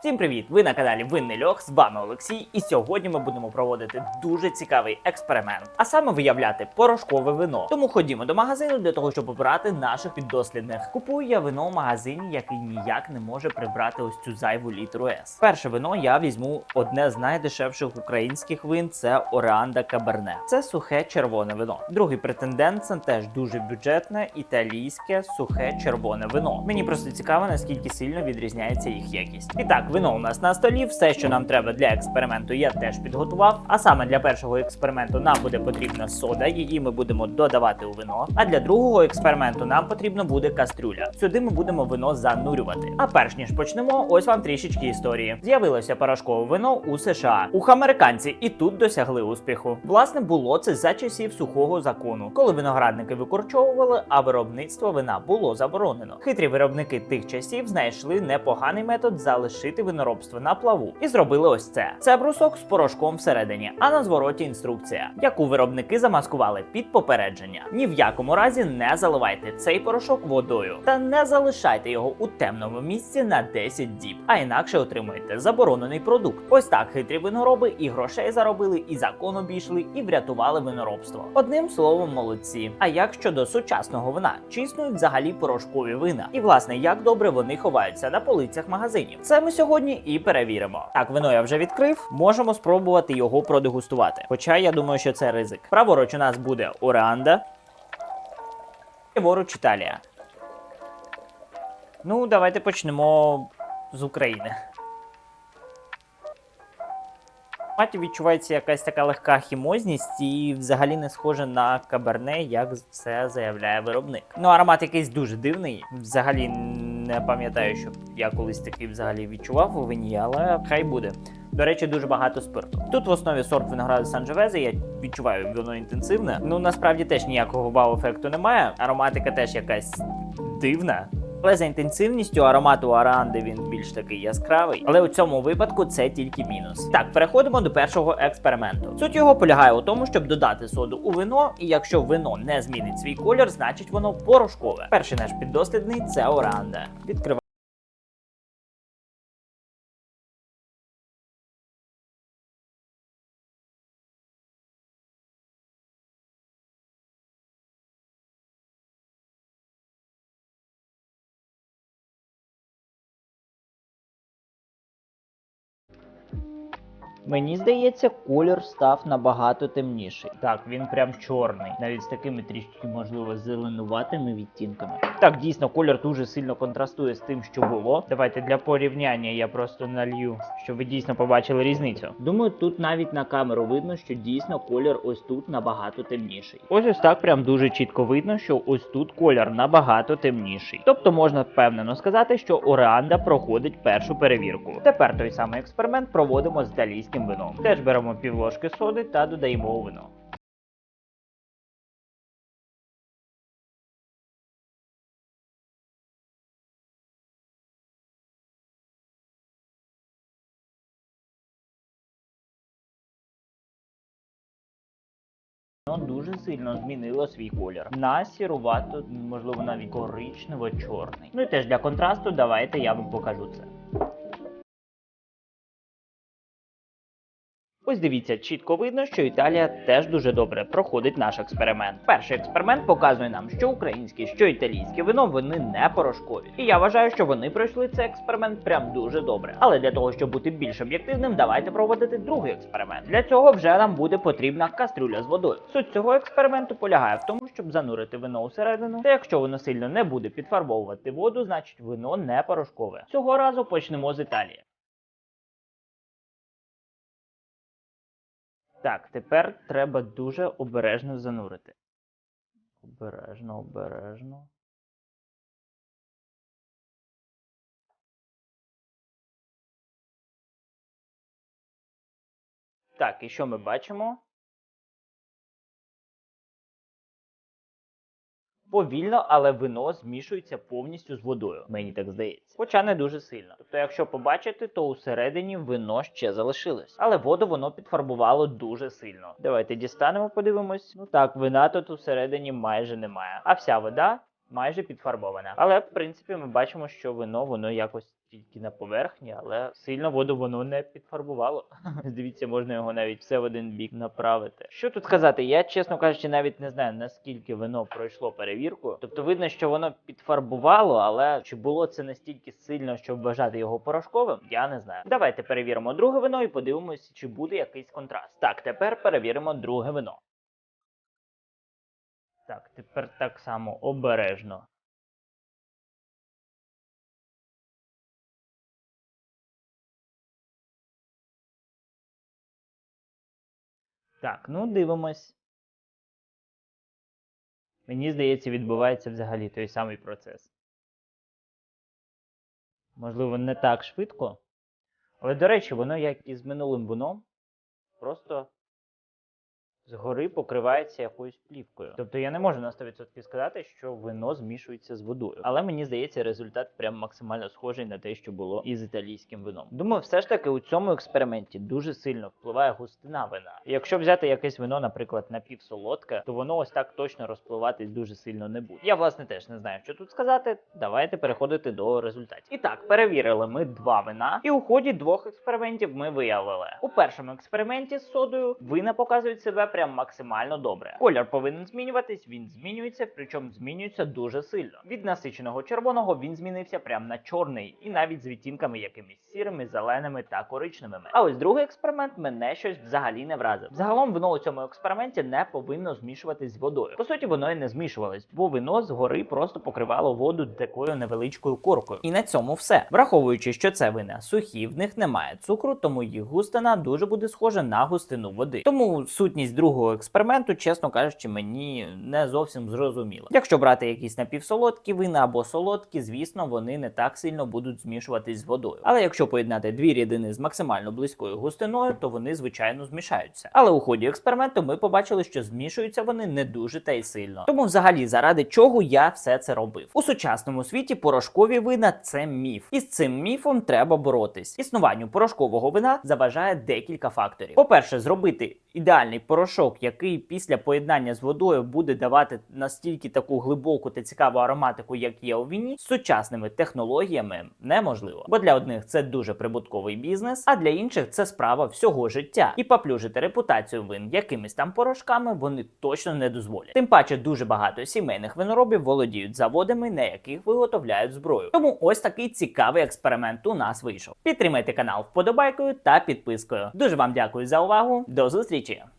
Всім привіт! Ви на каналі Винний Льох, з вами Олексій, і сьогодні ми будемо проводити дуже цікавий експеримент, а саме виявляти порошкове вино. Тому ходімо до магазину для того, щоб обрати наших піддослідних. Купую я вино в магазині, який ніяк не може прибрати ось цю зайву літру С. Перше вино я візьму одне з найдешевших українських вин це Ореанда Каберне. Це сухе червоне вино. Другий претендент це теж дуже бюджетне італійське сухе червоне вино. Мені просто цікаво, наскільки сильно відрізняється їх якість. І так, вино у нас на столі. Все, що нам треба для експерименту, я теж підготував. А саме для першого експерименту нам буде потрібна сода, її ми будемо додавати у вино. А для другого експерименту нам потрібно буде кастрюля. Сюди ми будемо вино занурювати. А перш ніж почнемо, ось вам трішечки історії. З'явилося порошкове вино у США. Ух, американці і тут досягли успіху. Власне, було це за часів сухого закону, коли виноградники викорчовували, а виробництво вина було заборонено. Хитрі виробники тих часів знайшли непоганий метод залишити виноробство на плаву і зробили ось це. Це брусок з порошком всередині, а на звороті інструкція, яку виробники замаскували під попередження. Ні в якому разі не заливайте цей порошок водою та не залишайте його у темному місці на 10 діб, а інакше отримуєте заборонений продукт. Ось так хитрі винороби і грошей заробили, і закон обійшли, і врятували виноробство. Одним словом, молодці. А як щодо сучасного вина, чи існують взагалі порошкові вина? І власне, як добре вони ховаються на полицях магазинів? Це ми сьогодні і перевіримо. Так, вино я вже відкрив. Можемо спробувати його продегустувати. Хоча я думаю, що це ризик. Праворуч у нас буде Ореанда. Ліворуч Італія. Ну, давайте почнемо з України. Маті відчувається якась така легка хімозність і взагалі не схоже на каберне, як це заявляє виробник. Ну, аромат якийсь дуже дивний. Взагалі не пам'ятаю, що я колись такий взагалі відчував у вині, але хай буде. До речі, дуже багато спирту. Тут в основі сорт винограду Санджевезе, я відчуваю, воно інтенсивне. Ну насправді теж ніякого вау-ефекту немає. Ароматика теж якась дивна. Але за інтенсивністю аромату аранди він більш такий яскравий. Але у цьому випадку це тільки мінус. Так, переходимо до першого експерименту. Суть його полягає у тому, щоб додати соду у вино, і якщо вино не змінить свій колір, значить воно порошкове. Перший наш піддослідний це оранда. Відкриваємо. Мені здається, колір став набагато темніший. Так, він прям чорний, навіть з такими трішки, можливо, зеленуватими відтінками. Так, дійсно, колір дуже сильно контрастує з тим, що було. Давайте для порівняння я просто налью, щоб ви дійсно побачили різницю. Думаю, тут навіть на камеру видно, що дійсно колір ось тут набагато темніший. Ось ось так прям дуже чітко видно, що ось тут колір набагато темніший. Тобто можна впевнено сказати, що Ореанда проходить першу перевірку. Тепер той самий експеримент проводимо з італійським вином. Теж беремо півложки соди та додаємо у вино. Дуже сильно змінило свій колір. На сірувато, можливо, навіть коричнево-чорний. Ну і теж для контрасту давайте я вам покажу це. Ось дивіться, чітко видно, що Італія теж дуже добре проходить наш експеримент. Перший експеримент показує нам, що українське, що італійське вино вони не порошкові. І я вважаю, що вони пройшли цей експеримент прям дуже добре. Але для того, щоб бути більш об'єктивним, давайте проводити другий експеримент. Для цього вже нам буде потрібна кастрюля з водою. Суть цього експерименту полягає в тому, щоб занурити вино усередину. Та якщо воно сильно не буде підфарбовувати воду, значить вино не порошкове. Цього разу почнемо з Італії. Так, тепер треба дуже обережно занурити. Обережно, обережно. Так, і що ми бачимо? Повільно, але вино змішується повністю з водою, мені так здається. Хоча не дуже сильно. Тобто, якщо побачити, то усередині вино ще залишилось. Але воду воно підфарбувало дуже сильно. Давайте дістанемо, подивимось. Ну так, вина тут усередині майже немає. А вся вода майже підфарбована. Але в принципі ми бачимо, що вино воно якось тільки на поверхні, але сильно воду воно не підфарбувало. Дивіться, можна його навіть все в один бік направити. Що тут сказати? Я, чесно кажучи, навіть не знаю, наскільки вино пройшло перевірку. Тобто видно, що воно підфарбувало, але чи було це настільки сильно, щоб вважати його порошковим, я не знаю. Давайте перевіримо друге вино і подивимося, чи буде якийсь контраст. Так, тепер перевіримо друге вино. Так, тепер так само обережно. Так, ну дивимось. Мені здається, відбувається взагалі той самий процес. Можливо, не так швидко. Але, до речі, воно, як і з минулим вином, просто згори покривається якоюсь плівкою. Тобто я не можу на 100% сказати, що вино змішується з водою. Але мені здається, результат прям максимально схожий на те, що було із італійським вином. Думаю, все ж таки у цьому експерименті дуже сильно впливає густина вина. Якщо взяти якесь вино, наприклад, напівсолодке, то воно ось так точно розпливатись дуже сильно не буде. Я власне теж не знаю, що тут сказати. Давайте переходити до результатів. І так, перевірили ми два вина, і у ході двох експериментів ми виявили. У першому експерименті з содою вина показують себе прям максимально добре. Колір повинен змінюватись, він змінюється, причому змінюється дуже сильно. Від насиченого червоного він змінився прям на чорний, і навіть з відтінками якимись сірими, зеленими та коричневими. А ось другий експеримент мене щось взагалі не вразив. Загалом вино у цьому експерименті не повинно змішуватись з водою. По суті, воно і не змішувалось, бо вино згори просто покривало воду такою невеличкою коркою. І на цьому все. Враховуючи, що це вина сухі, в них немає цукру, тому їх густина дуже буде схожа на густину води. Тому сутність другого експерименту, чесно кажучи, мені не зовсім зрозуміла. Якщо брати якісь напівсолодкі вина або солодкі, звісно, вони не так сильно будуть змішуватись з водою. Але якщо поєднати дві рідини з максимально близькою густиною, то вони звичайно змішаються. Але у ході експерименту ми побачили, що змішуються вони не дуже та й сильно. Тому, взагалі, заради чого я все це робив? У сучасному світі порошкові вина це міф, і з цим міфом треба боротись. Існуванню порошкового вина заважає декілька факторів. По-перше, зробити ідеальний порошок, який після поєднання з водою буде давати настільки таку глибоку та цікаву ароматику, як є у віні, з сучасними технологіями неможливо. Бо для одних це дуже прибутковий бізнес, а для інших це справа всього життя. І поплюжити репутацію вин якимись там порошками вони точно не дозволять. Тим паче дуже багато сімейних виноробів володіють заводами, на яких виготовляють зброю. Тому ось такий цікавий експеримент у нас вийшов. Підтримайте канал вподобайкою та підпискою. Дуже вам дякую за увагу. До зустрічі! Jam.